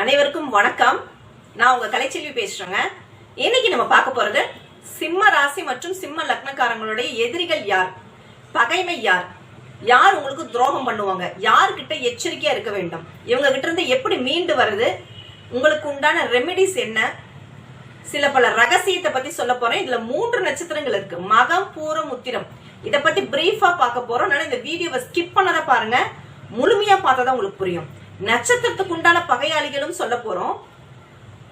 அனைவருக்கும் வணக்கம். நான் உங்க கலைச்செல்வி பேசுறேங்க. இன்னைக்கு நம்ம பார்க்க போறது சிம்ம ராசி மற்றும் சிம்ம லக்னக்காரங்களுடைய எதிரிகள் யார்? பகைமை யார்? யார் உங்களுக்கு துரோகம் பண்ணுவாங்க? யார்கிட்ட எச்சரிக்கையா இருக்க வேண்டும்? இவங்க கிட்ட இருந்து எப்படி மீண்டு வருது உங்களுக்கு உண்டான ரெமெடிஸ் என்ன? சில பல ரகசியத்தை பத்தி சொல்ல போறேன். இதுல மூன்று நட்சத்திரங்கள் இருக்கு. மகம் பூரம் உத்திரம். இத பத்தி பிரீஃபா பார்க்க போறோம். இந்த வீடியோவை ஸ்கிப் பண்ணதை பாருங்க. முழுமையா பார்த்தா உங்களுக்கு புரியும். நட்சத்திரத்துக்கு உண்டான பகையாளிகளும் சொல்ல போறோம்.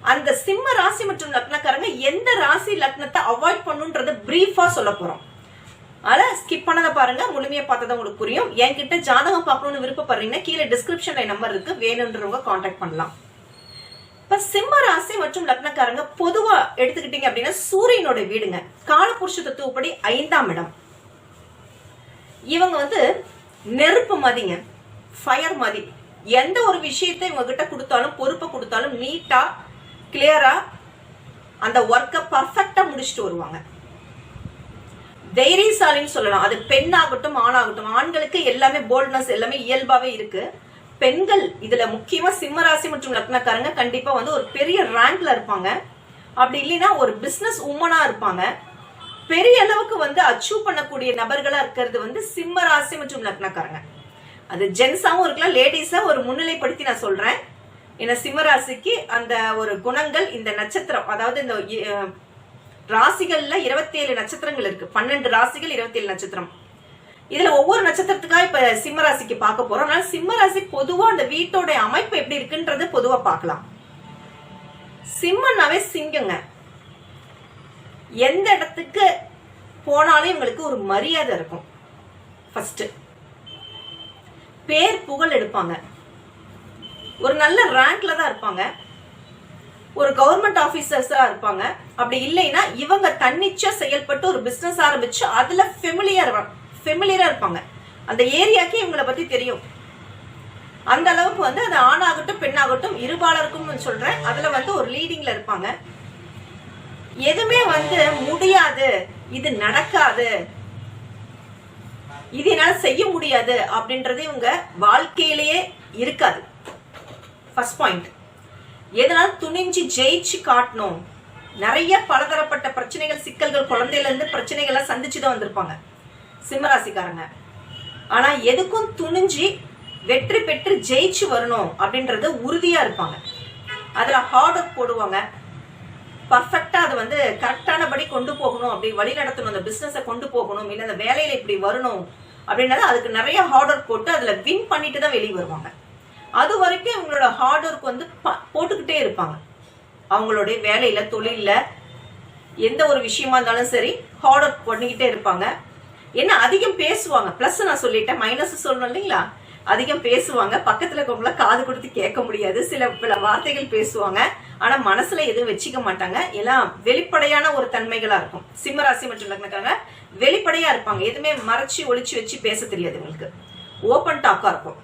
அந்த சிம்ம ராசி மற்றும் லக்னக்காரங்க எந்த ராசி லக்னத்தை அவாய்ட் பண்ணுன்றது பிரீஃபா சொல்ல போறோம். அதனால ஸ்கிப் பண்ணதை பாருங்க. முழுமையா பார்த்ததை உங்களுக்கு புரியும். என்கிட்ட ஜாதகம் பார்க்கணும்னு விருப்பப்படுறீங்கன்னா கீழே டிஸ்கிரிப்ஷன்ல நம்பர் இருக்கு. வேணுன்றவங்க காண்டாக்ட் பண்ணலாம். இப்ப சிம்ம ராசி மற்றும் லக்னக்காரங்க பொதுவா எடுத்துக்கிட்டீங்க அப்படின்னா சூரியனோட வீடுங்க. காலபுருஷ தத்துவப்படி ஐந்தாம் இடம். இவங்க வந்து நெருப்பு மதிங்க. ஃபயர் மதி. எந்த ஒரு விஷயத்தை இவங்க கிட்ட கொடுத்தாலும் பொறுப்பை கொடுத்தாலும் நீட்டா கிளியரா அந்த ஒர்க்கை பர்ஃபெக்டா முடிச்சுட்டு வருவாங்க. தைரியசாலின்னு சொல்லலாம். அது பெண்ணாகட்டும் ஆணாகட்டும் ஆண்களுக்கு எல்லாமே போல்ட்னஸ் எல்லாமே இயல்பாவே இருக்கு. பெண்கள் இதுல முக்கியமா சிம்மராசி மற்றும் லக்னக்காரங்க கண்டிப்பா வந்து ஒரு பெரிய ரேங்க்ல இருப்பாங்க. அப்படி இல்லைன்னா ஒரு பிசினஸ் உமனா இருப்பாங்க. பெரிய அளவுக்கு வந்து அச்சீவ் பண்ணக்கூடிய நபர்களா இருக்கிறது வந்து சிம்ம ராசி மற்றும் லக்னக்காரங்க. அது ஜென்ஸாவும் இருக்கலாம் லேடிஸா ஒரு முன்னிலைப்படுத்தி நான் சொல்றேன். ஏன்னா சிம்மராசிக்கு அந்த ஒரு குணங்கள் இந்த நட்சத்திரம் அதாவது இந்த ராசிகள்ல இருபத்தி ஏழு நட்சத்திரங்கள் இருக்கு. பன்னெண்டு ராசிகள் இருபத்தி ஏழு நட்சத்திரம். இதுல ஒவ்வொரு நட்சத்திரத்துக்கா இப்ப சிம்ம ராசிக்கு பார்க்க போறோம். அதனால சிம்ம ராசி பொதுவா அந்த வீட்டோட அமைப்பு எப்படி இருக்குன்றது பொதுவா பார்க்கலாம். சிம்மன்னாவே சிங்கங்க. எந்த இடத்துக்கு போனாலும் இவங்களுக்கு ஒரு மரியாதை இருக்கும். ஃபர்ஸ்ட் பேர் புகழ் எடுப்பாங்க. ஒரு நல்ல ரேங்க்ல தான் இருப்பாங்க. ஒரு கவர்மெண்ட் ஆபீசர்ஸா இருப்பாங்க. அப்படி இல்லைன்னா இவங்க தன்னிச்சா செயல்பட்டு ஒரு பிசினஸ் ஆரம்பிச்சு அதுல ஃபெமிலியர் ஃபெமிலியரா இருப்பாங்க. அந்த ஏரியாக்கே இவங்களை பத்தி தெரியும். அந்த அளவுக்கு வந்து அது ஆணாகட்டும் பெண்ணாகட்டும் இருபாலருக்கும் சொல்றேன். அதுல வந்து ஒரு லீடிங்ல இருப்பாங்க. எதுவுமே வந்து முடியாது. இது நடக்காது. இது என்னால் செய்ய முடியாது அப்படின்றது இவங்க வாழ்க்கையிலேயே இருக்காது. ஃபர்ஸ்ட் பாயிண்ட் எதனால் துணிஞ்சு ஜெயிச்சு காட்டணும்? நிறைய பலதரப்பட்ட பிரச்சனைகள் சிக்கல்கள் குழந்தையில இருந்து பிரச்சனைகள்லாம் சந்திச்சு தான் வந்திருப்பாங்க. சிம்மராசிக்காரங்க. ஆனா எதுக்கும் துணிஞ்சு வெற்றி பெற்று ஜெயிச்சு வரணும் அப்படின்றது உறுதியா இருப்பாங்க. அதுல ஹார்ட் ஒர்க் போடுவாங்க. பர்ஃபெக்டா அது வந்து கரெக்டானபடி கொண்டு போகணும். அப்படி வழி நடத்தணும். அந்த பிஸ்னஸை கொண்டு போகணும். இல்லை அந்த வேலையில இப்படி வரணும். அப்படின்னால அதுக்கு நிறைய ஹார்ட் ஒர்க் போட்டு அதுல வின் பண்ணிட்டு தான் வெளியே வருவாங்க. அது வரைக்கும் இவங்களோட ஹார்ட் ஒர்க் வந்து போட்டுக்கிட்டே இருப்பாங்க. அவங்களுடைய வேலையில தொழிலில் எந்த ஒரு விஷயமா இருந்தாலும் சரி ஹார்ட் ஒர்க் பண்ணிக்கிட்டே இருப்பாங்க. என்ன அதிகம் பேசுவாங்க. ப்ளஸ் நான் சொல்லிட்டேன் மைனஸ் சொல்லணும் இல்லைங்களா? அதிகம் பேசுவாங்க. பக்கத்துல இருக்கவங்கள காது கொடுத்து கேட்க முடியாது. சில பல வார்த்தைகள் பேசுவாங்க. ஆனா மனசுல எதுவும் வச்சுக்க மாட்டாங்க. எல்லாம் வெளிப்படையான ஒரு தன்மைகளா இருக்கும். சிம்மராசி மற்றும் லக்னக்காரங்க வெளிப்படையா இருப்பாங்க. எதுவுமே மறைச்சு ஒழிச்சு வச்சு பேச தெரியாது உங்களுக்கு. ஓப்பன் டாக்கா இருக்கும்.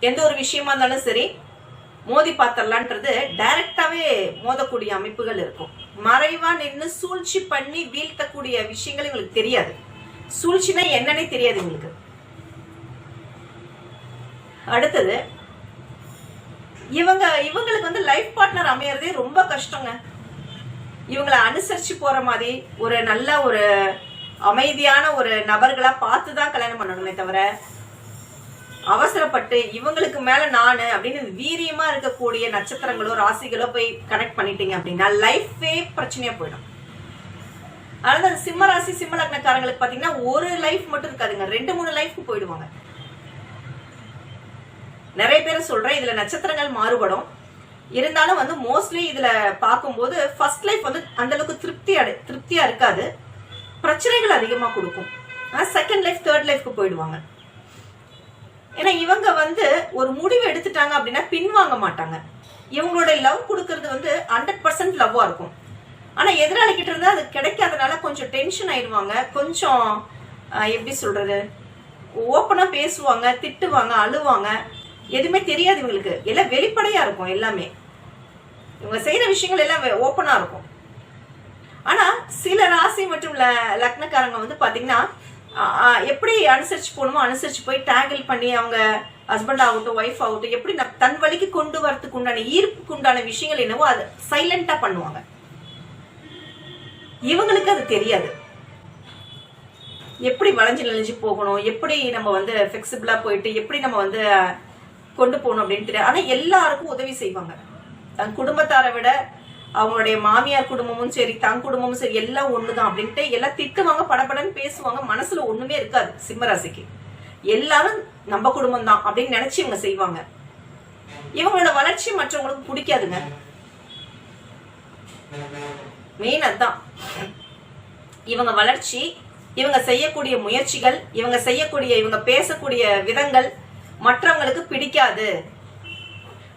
எந்த ஒரு விஷயமா இருந்தாலும் சரி மோதி பார்த்தரலான்றது டைரக்டாவே மோதக்கூடிய அமைப்புகள் இருக்கும். மறைவா நின்று சூழ்ச்சி பண்ணி வீழ்த்தக்கூடிய விஷயங்கள் உங்களுக்கு தெரியாது. சூழ்ச்சினா என்னன்னே தெரியாது உங்களுக்கு அடுத்தது இவங்க இவங்களுக்கு வந்து லைஃப் பார்ட்னர் அமையறதே ரொம்ப கஷ்டங்க. இவங்களை அனுசரிச்சு போற மாதிரி ஒரு நல்ல ஒரு அமைதியான ஒரு நபர்களா பார்த்து தான் கல்யாணம் பண்ணணுமே தவிர அவசரப்பட்டு இவங்களுக்கு மேல நானு அப்படின்னு வீரியமா இருக்கக்கூடிய நட்சத்திரங்களோ ராசிகளோ போய் கனெக்ட் பண்ணிட்டீங்க அப்படின்னா லைஃபே பிரச்சனையா போயிடும். அதாவது அந்த சிம்ம ராசி சிம்ம லக்னக்காரங்களுக்கு பாத்தீங்கன்னா ஒரு லைஃப் மட்டும் இருக்காதுங்க. ரெண்டு மூணு லைஃப்க்கு போயிடுவாங்க. நிறைய பேர் சொல்றேன் இதுல நட்சத்திரங்கள் மாறுபடும். இருந்தாலும் வந்து மோஸ்ட்லி இதுல பார்க்கும்போது ஃபர்ஸ்ட் லைஃப் வந்து அந்த அளவுக்கு திருப்தி அடை திருப்தியா இருக்காது. பிரச்சனைகள் அதிகமா கொடுக்கும். செகண்ட் லைஃப் தேர்ட் லைஃப்க்கு போயிடுவாங்க. ஏன்னா இவங்க வந்து ஒரு முடிவு எடுத்துட்டாங்க அப்படின்னா பின்வாங்க மாட்டாங்க. இவங்களோட லவ் கொடுக்கறது வந்து ஹண்ட்ரட் பர்சன்ட் லவ்வா இருக்கும். ஆனா எதிராளி கிட்ட இருந்தா அது கிடைக்காதனால கொஞ்சம் டென்ஷன் ஆயிடுவாங்க. கொஞ்சம் எப்படி சொல்றது? ஓப்பனா பேசுவாங்க திட்டுவாங்க அழுவாங்க. எதுவுமே தெரியாது இவங்களுக்கு. எல்லாம் வெளிப்படையா இருக்கும் எல்லாமே. இவங்க செய்யற விஷயங்கள் எல்லாம் ஓப்பனா இருக்கும். ஆனா சில ராசி மற்றும் லக்னக்காரங்க வந்து பாத்தீங்கன்னா எப்படி அனுசரிச்சு போகணுமோ அனுசரிச்சு போய் டேங்கிள் பண்ணி அவங்க ஹஸ்பண்ட் ஆகட்டும் ஒய்ஃப் ஆகட்டும் எப்படி தன் வழிக்கு கொண்டு வரதுக்கு உண்டான ஈர்ப்புக்கு உண்டான விஷயங்கள் என்னவோ அதை சைலண்டா பண்ணுவாங்க. இவங்களுக்கு அது தெரியாது. எப்படி வளைஞ்சு நெளிஞ்சு போகணும் எப்படி நம்ம வந்து ஃபிளெக்சிபிளா போயிட்டு எப்படி நம்ம வந்து கொண்டு போகணும் அப்படின்னு தெரியாது. ஆனா எல்லாருக்கும் உதவி செய்வாங்க. தன் குடும்பத்தாரை விட அவங்களுடைய மாமியார் குடும்பமும் சரி தன் குடும்பமும் சரி எல்லாம் ஒண்ணுதான் அப்படின்ட்டு எல்லாம் திட்டுவாங்க படபடன்னு பேசுவாங்க. மனசுல ஒண்ணுமே இருக்காது சிம்மராசிக்கு. எல்லாரும் நம்ம குடும்பம் தான் அப்படின்னு நினைச்சு இவங்க செய்வாங்க. இவங்களோட வளர்ச்சி மற்றவங்களுக்கு பிடிக்காதுங்க. மெயின் அதுதான். இவங்க வளர்ச்சி இவங்க செய்யக்கூடிய முயற்சிகள் இவங்க செய்யக்கூடிய இவங்க பேசக்கூடிய விதங்கள் மற்றவங்களுக்கு பிடிக்காது.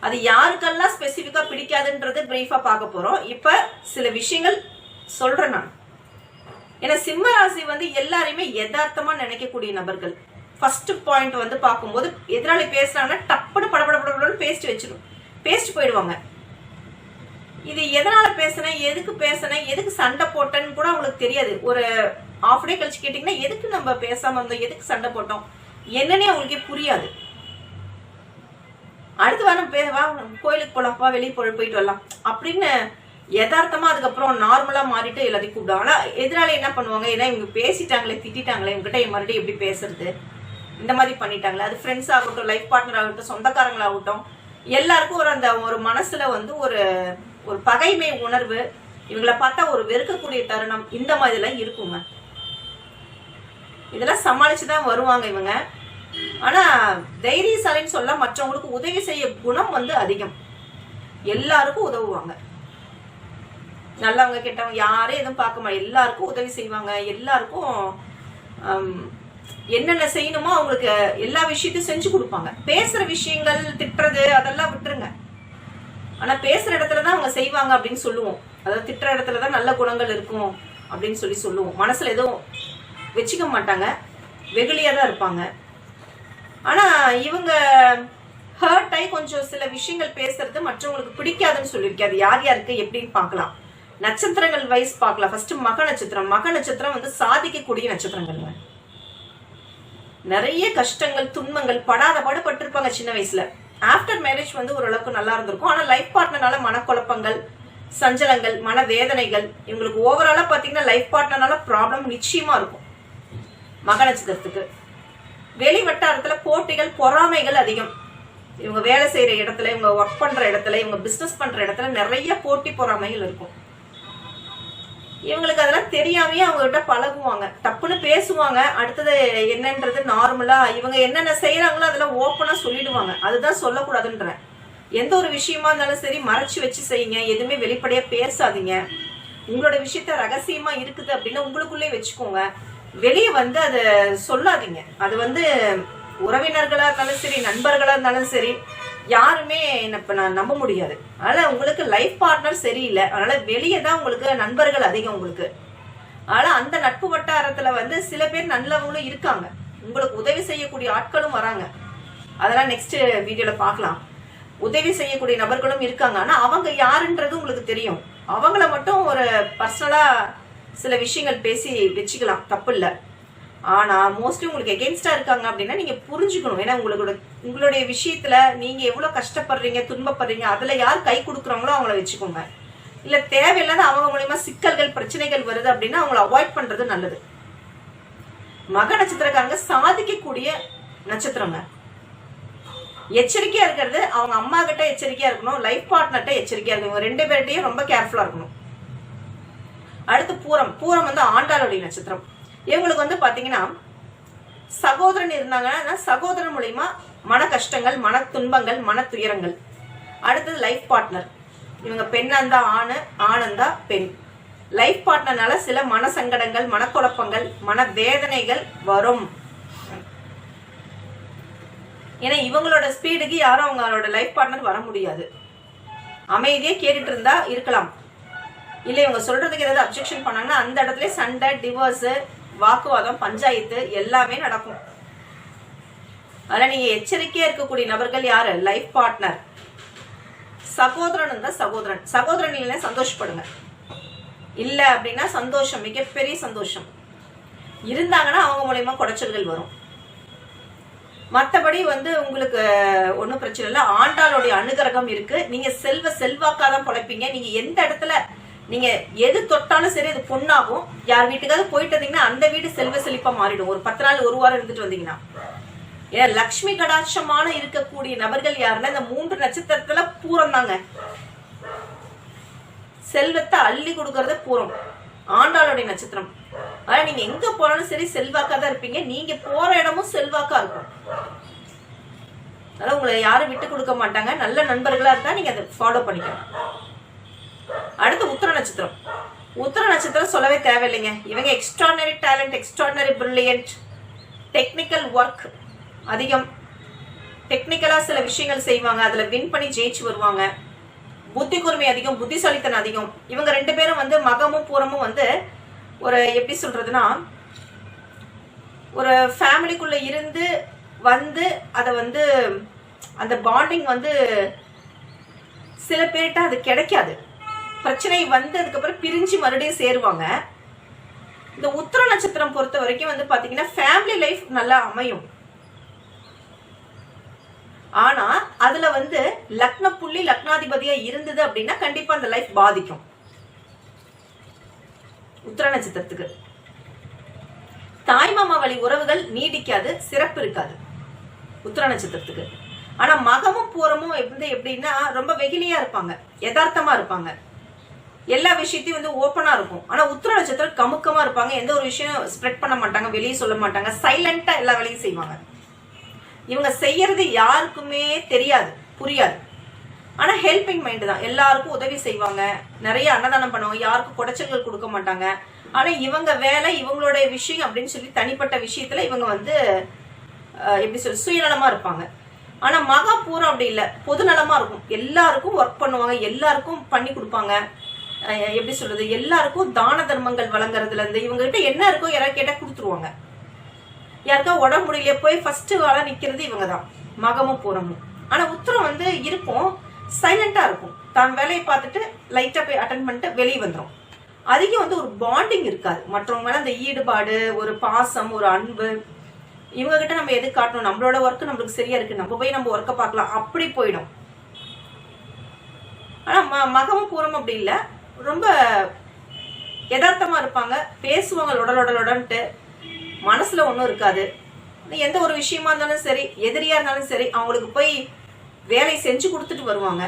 அது யாருக்கெல்லாம் ஸ்பெசிஃபிக்காக பிடிக்காதுன்றது பிரீஃபா பார்க்க போறோம். இப்ப சில விஷயங்கள் சொல்றேன் நான். ஏன்னா சிம்ம ராசி வந்து எல்லாரையுமே யதார்த்தமா நினைக்கக்கூடிய நபர்கள். ஃபர்ஸ்ட் பாயிண்ட் வந்து பார்க்கும்போது எதிராளி பேசுறாங்கன்னா டப்புன்னு படபடபடன்னு பேஸ்ட் வச்சிடும் பேஸ்ட் போயிடுவாங்க. இது எதனால பேசுனேன் எதுக்கு பேசுனேன் எதுக்கு சண்டை போட்டேன்னு கூட அவங்களுக்கு தெரியாது. ஒரு ஆஃப் டே கழிச்சு கேட்டிங்கன்னா எதுக்கு நம்ம பேசாம இருந்தோம்? எதுக்கு சண்டை போட்டோம்? என்னன்னே அவங்களுக்கே புரியாது. அடுத்து வாரம் பே வா கோயிலுக்கு போலாம் வெளியே போய் போயிட்டு வரலாம். அப்படின்னு யதார்த்தமா அதுக்கப்புறம் நார்மலா மாறிட்டு எல்லாத்தையும் கூப்பிடுவாங்க. ஆனா எதிரால என்ன பண்ணுவாங்க? ஏன்னா இவங்க பேசிட்டாங்களே திட்டிட்டாங்களே இவங்ககிட்ட மறுபடியும் எப்படி பேசுறது? இந்த மாதிரி பண்ணிட்டாங்களே. அது ஃப்ரெண்ட்ஸ் ஆகட்டும் லைஃப் பார்ட்னர் ஆகட்டும் சொந்தக்காரங்களாகட்டும் எல்லாருக்கும் ஒரு அந்த ஒரு மனசுல வந்து ஒரு ஒரு பகைமை உணர்வு இவங்களை பார்த்தா ஒரு வெறுக்கக்கூடிய தருணம் இந்த மாதிரிலாம் இருக்குங்க. இதெல்லாம் சமாளிச்சுதான் வருவாங்க இவங்க. ஆனா தைரியசாலின்னு சொல்ல மற்றவங்களுக்கு உதவி செய்ய குணம் வந்து அதிகம். எல்லாருக்கும் உதவுவாங்க. நல்லவங்க கெட்டவங்க யாரையும் எதுவும் பார்க்க மாட்டாங்க எல்லாருக்கும் உதவி செய்வாங்க. எல்லாருக்கும் என்னென்ன செய்யணுமோ அவங்களுக்கு எல்லா விஷயத்தையும் செஞ்சு கொடுப்பாங்க. பேசுற விஷயங்கள் திட்டுறது அதெல்லாம் விட்டுருங்க. ஆனா பேசுற இடத்துல தான் அவங்க செய்வாங்க அப்படின்னு சொல்லுவோம். அதாவது திட்டுற இடத்துல தான் நல்ல குணங்கள் இருக்கும் அப்படின்னு சொல்லி சொல்லுவோம். மனசுல எதுவும் வச்சுக்க மாட்டாங்க. வெகுளியா தான் இருப்பாங்க. ஆனா இவங்க ஹர்ட் ஆகி கொஞ்சம் சில விஷயங்கள் பேசுறது மற்றவங்களுக்கு பிடிக்காதுன்னு சொல்லியிருக்கேன் அது யார் யாருக்கு எப்படின்னு பார்க்கலாம்? நட்சத்திரங்கள் வைஸ் பார்க்கலாம். ஃபர்ஸ்ட் மக நட்சத்திரம். மக நட்சத்திரம் வந்து சாதிக்கக்கூடிய நட்சத்திரங்கள்ங்க நிறைய கஷ்டங்கள் துன்பங்கள் படாத பாடுபட்டிருப்பாங்க சின்ன வயசுல. ஆஃப்டர் மேரேஜ் வந்து ஓரளவுக்கு நல்லா இருந்திருக்கும். ஆனா லைஃப் பார்ட்னர்னால மனக்குழப்பங்கள் சஞ்சலங்கள் மன வேதனைகள் இவங்களுக்கு ஓவராலா பாத்தீங்கன்னா லைஃப் பார்ட்னர்னால ப்ராப்ளம் நிச்சயமா இருக்கும். மக நட்சத்திரத்துக்கு. வெளி வட்டாரத்துல போட்டிகள் பொறாமைகள் அதிகம். இவங்க வேலை செய்யற இடத்துல இவங்க ஒர்க் பண்ற இடத்துல இவங்க பிசினஸ் பண்ற இடத்துல நிறைய போட்டி பொறாமைகள் இருக்கும். இவங்களுக்கு அதெல்லாம் தெரியாமயே அவங்க கிட்ட பழகுவாங்க. டப்புன்னு பேசுவாங்க. அடுத்தது என்னன்றது நார்மலா இவங்க என்னென்ன செய்யறாங்களோ அதெல்லாம் ஓப்பனா சொல்லிடுவாங்க. அதுதான் சொல்லக்கூடாதுன்ற எந்த ஒரு விஷயமா இருந்தாலும் சரி மறைச்சு வச்சு செய்யுங்க. எதுவுமே வெளிப்படையா பேசாதீங்க. உங்களோட விஷயத்த ரகசியமா இருக்குது அப்படின்னா உங்களுக்குள்ளே வச்சுக்கோங்க. வெளியே வந்து அதை சொல்லாதீங்க. அது வந்து உறவினர்களா இருந்தாலும் சரி நண்பர்களா இருந்தாலும் சரி யாருமே என்ன இப்ப நான் நம்ப முடியாது. அதனால உங்களுக்கு லைஃப் பார்ட்னர் சரியில்லை. அதனால வெளியே தான் உங்களுக்கு நண்பர்கள் அதிகம் உங்களுக்கு. அதனால அந்த நட்பு வட்டாரத்துல வந்து சில பேர் நல்லவங்களும் இருக்காங்க. உங்களுக்கு உதவி செய்யக்கூடிய ஆட்களும் வராங்க. அதெல்லாம் நெக்ஸ்ட் வீடியோல பார்க்கலாம். உதவி செய்யக்கூடிய நபர்களும் இருக்காங்க. ஆனா அவங்க யாருன்றது உங்களுக்கு தெரியும். அவங்கள மட்டும் ஒரு பர்சனலா சில விஷயங்கள் பேசி வச்சுக்கலாம். தப்பு இல்லை ஆனா மோஸ்ட்லி உங்களுக்கு எகென்ஸ்டா இருக்காங்க அப்படின்னா நீங்க புரிஞ்சுக்கணும். ஏன்னா உங்களோட உங்களுடைய விஷயத்துல நீங்க எவ்வளவு கஷ்டப்படுறீங்க துன்பப்படுறீங்க அதுல யார் கை கொடுக்குறாங்களோ அவங்கள வச்சுக்கோங்க. இல்ல தேவையில்லாத அவங்க மூலியமா சிக்கல்கள் பிரச்சனைகள் வருது அப்படின்னா அவங்கள அவாய்ட் பண்றது நல்லது. மக நட்சத்திரக்காரங்க சாதிக்கக்கூடிய நட்சத்திரங்க. எச்சரிக்கையா இருக்கிறது அவங்க அம்மா கிட்ட எச்சரிக்கையா இருக்கணும் லைஃப் பார்ட்னர்கிட்ட எச்சரிக்கையா இருக்கணும். ரெண்டு பேர்கிட்டயும் ரொம்ப கேர்ஃபுல்லா இருக்கணும். அடுத்து பூரம். பூரம் வந்து ஆண்டாளுடைய நட்சத்திரம். இவங்களுக்கு வந்து பாத்தீங்கன்னா சகோதரன் இருந்தாங்கன்னா சகோதரன் மூலியமா மன கஷ்டங்கள் மன துன்பங்கள் மன துயரங்கள். அடுத்தது லைஃப் பார்ட்னர் இவங்க பெண்ணா இருந்தா ஆணு ஆனந்தா பெண். லைஃப் பார்ட்னர்னால சில மன சங்கடங்கள் மனக்குழப்பங்கள் மன வேதனைகள் வரும். ஏன்னா இவங்களோட ஸ்பீடுக்கு யாரும் அவங்களோட லைஃப் பார்ட்னர் வர முடியாது. அமைதியே கேட்டுட்டு இருந்தா இருக்கலாம். இல்லை இவங்க சொல்றதுக்கு ஏதாவது அப்ஜெக்ஷன் பண்ணாங்கன்னா அந்த இடத்துல சண்டை டிவோர்ஸ் வாக்குவாதம் பஞ்சாயத்து எல்லாமே நடக்கும். அதனால நீங்க எச்சரிக்கையா இருக்கக்கூடிய நபர்கள் யாரு? லைஃப் பார்ட்னர் சகோதரன் இருந்தால் சகோதரன். சகோதரன் இல்லைன்னா சந்தோஷப்படுங்க. இல்ல அப்படின்னா சந்தோஷம் மிகப்பெரிய சந்தோஷம். இருந்தாங்கன்னா அவங்க மூலயமா குடைச்சல்கள் வரும். மற்றபடி வந்து உங்களுக்கு ஒன்றும் பிரச்சனை இல்லை. ஆண்டாளுடைய அனுகிரகம் இருக்கு. நீங்க செல்வ செல்வாக்காக தான் பொழைப்பீங்க. நீங்க எந்த இடத்துல நீங்க எது தொட்டாலும் சரி அது பொண்ணாகும். யார் வீட்டுக்காவது போயிட்டு வந்தீங்கன்னா அந்த வீடு செல்வ செழிப்பா மாறிடும். ஒரு பத்து நாள் ஒரு வாரம் இருந்துட்டு வந்தீங்கன்னா. ஏன் லக்ஷ்மி கடாட்சமான இருக்கக்கூடிய நபர்கள் யாருன்னா இந்த மூன்று நட்சத்திரத்துல பூரம் தாங்க. செல்வத்தை அள்ளி கொடுக்கறத பூரம். ஆண்டாளுடைய நட்சத்திரம். ஆனா நீங்க எங்க போனாலும் சரி செல்வாக்கா தான் இருப்பீங்க. நீங்க போற இடமும் செல்வாக்கா இருக்கும். அதனால உங்களை யாரும் விட்டு கொடுக்க மாட்டாங்க. நல்ல நண்பர்களா இருந்தா நீங்க அதை ஃபாலோ பண்ணிக்கணும் அடுத்து நட்சத்திரம். உத்தர நட்சத்திரம் சொல்லவே தேவையில்லைங்க. இவங்க extraordinary talent extraordinary brilliant technical work அதிகம். டெக்னிக்கலா சில விஷயங்கள் செய்வாங்க. அதுல வின் பண்ணி ஜெயிச்சு வருவாங்க. புத்தி கூர்மை அதிகம் புத்திசாலித்தனம் அதிகம். இவங்க ரெண்டு பேரும் வந்து மகமும் பூரமும் வந்து ஒரு எப்படி சொல்றதுன்னா ஒரு ஃபேமிலிக்குள்ள இருந்து வந்து அதை வந்து அந்த பாண்டிங் வந்து சில பேர்கிட்ட அது கிடைக்காது. பிரச்சனை வந்ததுக்கு அப்புறம் பிரிஞ்சு மறுபடியும் சேருவாங்க. இந்த உத்திர நட்சத்திரம் பொறுத்த வரைக்கும் வந்து பாத்தீங்கன்னா ஃபேமிலி லைஃப் நல்லா அமையும். ஆனா அதுல வந்து லக்ன புள்ளி லக்னாதிபதியா இருந்தது அப்படின்னா கண்டிப்பா அந்த லைஃப் பாதிக்கும். உத்திர நட்சத்திரத்துக்கு. தாய்மாமா வழி உறவுகள் நீடிக்காது சிறப்பு இருக்காது. உத்திர நட்சத்திரத்துக்கு. ஆனா மகமும் பூரமும் வந்து எப்படின்னா ரொம்ப வெகிலியா இருப்பாங்க யதார்த்தமா இருப்பாங்க. எல்லா விஷயத்தையும் வந்து ஓப்பனா இருக்கும். ஆனா உத்திர நட்சத்திரம் கமுக்கமா இருப்பாங்க. எந்த ஒரு விஷயம் ஸ்ப்ரெட் பண்ண மாட்டாங்க வெளியே சொல்ல மாட்டாங்க. சைலண்டா எல்லா வேலையும் செய்வாங்க. இவங்க செய்யறது யாருக்குமே தெரியாது புரியாது. ஆனா ஹெல்பிங் மைண்ட் தான். எல்லாருக்கும் உதவி செய்வாங்க. நிறைய அன்னதானம் பண்ணுவாங்க. யாருக்கும் குடைச்சல்கள் கொடுக்க மாட்டாங்க. ஆனா இவங்க வேலை இவங்களுடைய விஷயம் அப்படின்னு சொல்லி தனிப்பட்ட விஷயத்துல இவங்க வந்து எப்படி சொல்லி சுயநலமா இருப்பாங்க. ஆனா மகா பூரம் அப்படி இல்லை. பொதுநலமா இருக்கும். எல்லாருக்கும் ஒர்க் பண்ணுவாங்க. எல்லாருக்கும் பண்ணி கொடுப்பாங்க. எப்படி சொல்றது? எல்லாருக்கும் தான தர்மங்கள் வழங்குறதுல இருந்து இவங்க கிட்ட என்ன இருக்கோ யாராவது கேட்டா கொடுத்துருவாங்க. யாருக்கா உடம்பு முடியல போய் ஃபர்ஸ்ட் வேலை நிக்கிறது இவங்க தான் மகமும் பூரமும் ஆனா உத்தரம் வந்து இருக்கும் சைலண்டா இருக்கும். தான் வேலையை பார்த்துட்டு லைட்டா போய் அட்டன் பண்ணிட்டு வெளியே வந்துடும் அதிகம் வந்து ஒரு பாண்டிங் இருக்காது. மற்றவங்க மேல அந்த ஈடுபாடு ஒரு பாசம் ஒரு அன்பு இவங்க கிட்ட நம்ம எது காட்டணும்? நம்மளோட ஒர்க் நம்மளுக்கு சரியா இருக்கு. நம்ம போய் நம்ம ஒர்க்கை பார்க்கலாம். அப்படி போயிடும். ஆனா ம- மகமும் பூரம் அப்படி இல்லை. ரொம்ப யதார்த்தமா இருப்பாங்க. பேசுவாங்க உடல் உடலுடன்ட்டு மனசுல ஒன்றும் இருக்காது. எந்த ஒரு விஷயமா இருந்தாலும் சரி எதிரியா இருந்தாலும் சரி அவங்களுக்கு போய் வேலை செஞ்சு கொடுத்துட்டு வருவாங்க.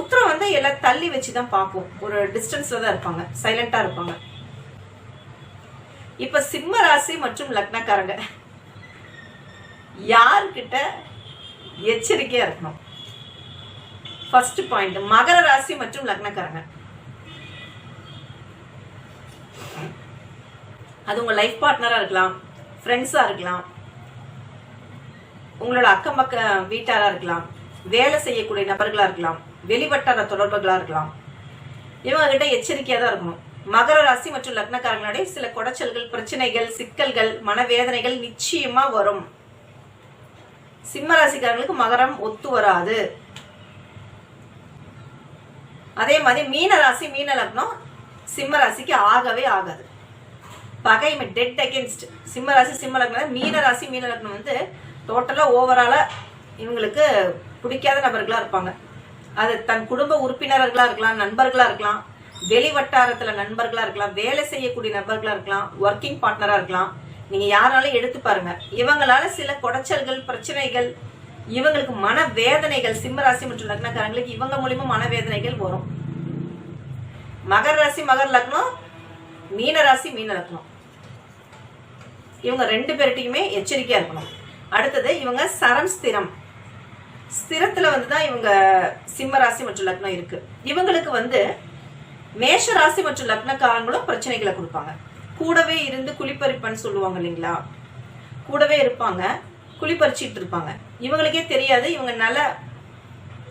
உத்தரம் வந்து எல்லாம் தள்ளி வச்சு தான் பார்ப்போம். ஒரு டிஸ்டன்ஸ்ல தான் இருப்பாங்க. சைலண்டா இருப்பாங்க. இப்ப சிம்ம ராசி மற்றும் லக்னக்காரங்க. யார்கிட்ட எச்சரிக்கையா இருக்கணும்? ஃபர்ஸ்ட் பாயிண்ட் மகர ராசி மற்றும் லக்னக்காரங்க. அது உங்க லைஃப் பார்ட்னரா இருக்கலாம் ஃப்ரெண்ட்ஸா இருக்கலாம் உங்களோட அக்கம் பக்கம் வீட்டாரா இருக்கலாம் வேலை செய்யக்கூடிய நபர்களா இருக்கலாம் வெளிவட்டார தொடர்புகளா இருக்கலாம். இவங்க கிட்ட எச்சரிக்கையா தான் இருக்கணும். மகர ராசி மற்றும் லக்னக்காரங்களுடைய சில குடைச்சல்கள் பிரச்சனைகள் சிக்கல்கள் மனவேதனைகள் நிச்சயமா வரும். சிம்ம ராசிக்காரங்களுக்கு மகரம் ஒத்து வராது. அதே மாதிரி மீன ராசி மீன லக்னம் சிம்ம ராசிக்கு ஆகவே ஆகாது. பகைமை டெட் அகேன்ஸ்ட் சிம்ம ராசி சிம்ம லக்னம் மீன ராசி மீன லக்னம் வந்து டோட்டலா ஓவராலாக இவங்களுக்கு பிடிக்காத நபர்களா இருப்பாங்க. அது தன் குடும்ப உறுப்பினர்களா இருக்கலாம் நண்பர்களா இருக்கலாம் வெளி வட்டாரத்துல நண்பர்களா இருக்கலாம் வேலை செய்யக்கூடிய நபர்களா இருக்கலாம் ஒர்க்கிங் பார்ட்னரா இருக்கலாம். நீங்க யாராலும் எடுத்து பாருங்க. இவங்களால சில குடைச்சல்கள் பிரச்சனைகள் இவங்களுக்கு மன வேதனைகள் சிம்ம ராசி மற்றும் லக்னக்காரங்களுக்கு இவங்க மூலியமா மனவேதனைகள் வரும். மகர ராசி மகர் லக்னம் மீன ராசி மீன லக்னம். இவங்க ரெண்டு பேர்கிட்டையுமே எச்சரிக்கையா இருக்கணும். அடுத்தது இவங்க சரம் ஸ்திரம். ஸ்திரத்துல வந்து தான் இவங்க சிம்ம ராசி மற்றும் லக்னம் இருக்கு. இவங்களுக்கு வந்து மேஷ ராசி மற்றும் லக்னக்காரங்களும் பிரச்சனைகளை கொடுப்பாங்க. கூடவே இருந்து குளிப்பறிப்பன்னு சொல்லுவாங்க இல்லைங்களா? கூடவே இருப்பாங்க. குளிப்பறிச்சிட்டு இருப்பாங்க இவங்களுக்கே தெரியாது இவங்க நல்ல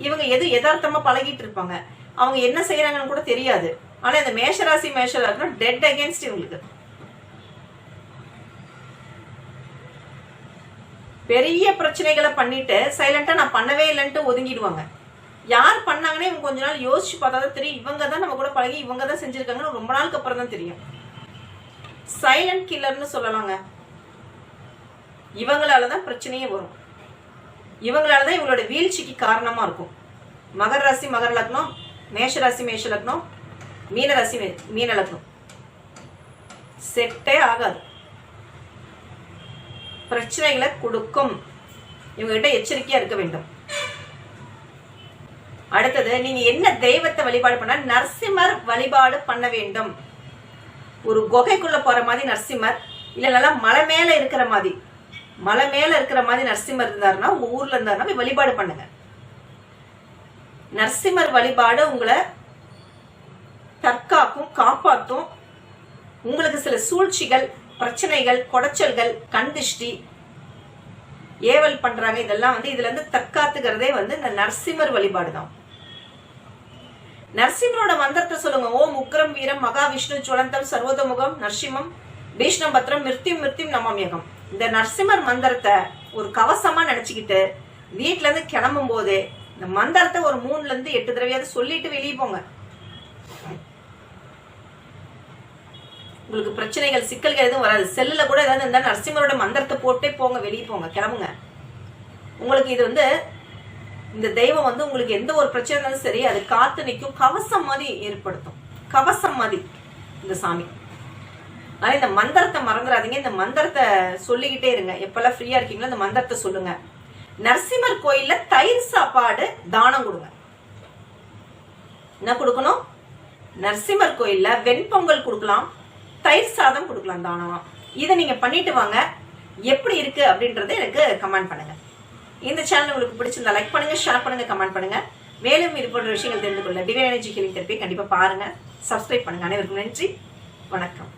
இவங்க எது யதார்த்தமா பழகிட்டு இருப்பாங்க அவங்க என்ன செய்யறாங்கன்னு கூட தெரியாது. ஆனா இந்த மேஷராசி மேஷ லக்னம் டெட் அகேன்ஸ்ட் இவங்களுக்கு. பெரிய பிரச்சனைகளை பண்ணிட்டு சைலண்டா நான் பண்ணவே இல்லைன்ட்டு ஒதுங்கிடுவாங்க. யார் பண்ணாங்கன்னே இவங்க கொஞ்ச நாள் யோசிச்சு பார்த்தா தான் தெரியும். இவங்க தான் நம்ம கூட பழகி இவங்க தான் செஞ்சிருக்காங்கன்னு ரொம்ப நாளுக்கு அப்புறம் தான் தெரியும் சைலண்ட் கில்லர்னு சொல்லலாங்க. இவங்களால தான் பிரச்சனையே வரும். இவங்களால தான் இவங்களோட வீழ்ச்சிக்கு காரணமா இருக்கும். மகர ராசி மகர லக்னம் மேஷ ராசி மேஷ லக்னம் மீன ராசி மே- மீன லக்னம். செட்டே ஆகாது. பிரச்சனைகளை கொடுக்கும். இவங்ககிட்ட எச்சரிக்கையா இருக்க வேண்டும். அடுத்தது நீங்க என்ன தெய்வத்தை வழிபாடு பண்ண நரசிம்மர் வழிபாடு பண்ண வேண்டும். ஒரு குகைக்குள்ள போற மாதிரி நரசிம்மர் இல்ல நல்லா மலை மேல இருக்கிற மாதிரி. மலை மேல இருக்கிற மாதிரி நரசிம்மர் இருந்தாருன்னா உங்க ஊர்ல இருந்தாருன்னா போய் வழிபாடு பண்ணுங்க. நரசிம்மர் வழிபாடு உங்களை தற்காக்கும் காப்பாத்தும். உங்களுக்கு சில சூழ்ச்சிகள் பிரச்சனைகள் குடைச்சல்கள் கண்திஷ்டி ஏவல் பண்றாங்க இதெல்லாம் வந்து இதுல இருந்து தற்காத்துக்கிறதே வந்து இந்த நரசிம்மர் வழிபாடு தான். நரசிம்மரோட மந்திரத்தை சொல்லுங்க. ஓம் உக்ரம் வீரம் மகாவிஷ்ணு சுழந்தம் சர்வோதமுகம் நரசிம்மம் பீஷ்ணம் பத்ரம் மிருத்யும் மிருத்யும் நமாமியகம் இந்த நரசிம்மர் மந்திரத்தை ஒரு கவசமா நினைச்சுக்கிட்டு வீட்டுல இருந்து கிளம்பும் போதே இந்த மந்திரத்தை ஒரு மூணுல இருந்து எட்டு தடவையாவது சொல்லிட்டு வெளியே போங்க. உங்களுக்கு பிரச்சனைகள் சிக்கல்கள் எதுவும் வராது. செல்லுல கூட ஏதாவது இருந்தா நரசிம்மரோட மந்திரத்தை போட்டே போங்க வெளியே போங்க கிளம்புங்க. உங்களுக்கு இது வந்து இந்த தெய்வம் வந்து உங்களுக்கு எந்த ஒரு பிரச்சனை இருந்தாலும் சரி அது காத்து நிற்கும் கவசம் மாதிரி ஏற்படுத்தும். கவசம் மாதிரி இந்த சாமி. ஆனா இந்த மந்திரத்தை மறந்துடாதீங்க இந்த மந்திரத்தை சொல்லிக்கிட்டே இருங்க. எப்பெல்லாம் ஃப்ரீயா இருக்கீங்களோ இந்த மந்திரத்தை சொல்லுங்க. நரசிம்மர் கோயில்ல தயிர் சாப்பாடு தானம் கொடுங்க. என்ன கொடுக்கணும்? நரசிம்மர் கோயில்ல வெண்பொங்கல் கொடுக்கலாம். தயிர் சாதம் கொடுக்கலாம் தானமா? இதை நீங்க பண்ணிட்டு வாங்க. எப்படி இருக்கு அப்படின்றத எனக்கு கமெண்ட் பண்ணுங்க. இந்த சேனல் உங்களுக்கு பிடிச்சிருந்தா லைக் பண்ணுங்க ஷேர் பண்ணுங்க கமெண்ட் பண்ணுங்க. மேலும் இது போன்ற விஷயங்கள் தெரிந்து கொள்ள டிவைன் எனர்ஜி ஹீலிங் தெரப்பி கண்டிப்பா பாருங்க. சப்ஸ்கிரைப் பண்ணுங்க. அனைவருக்கும் நன்றி. வணக்கம்.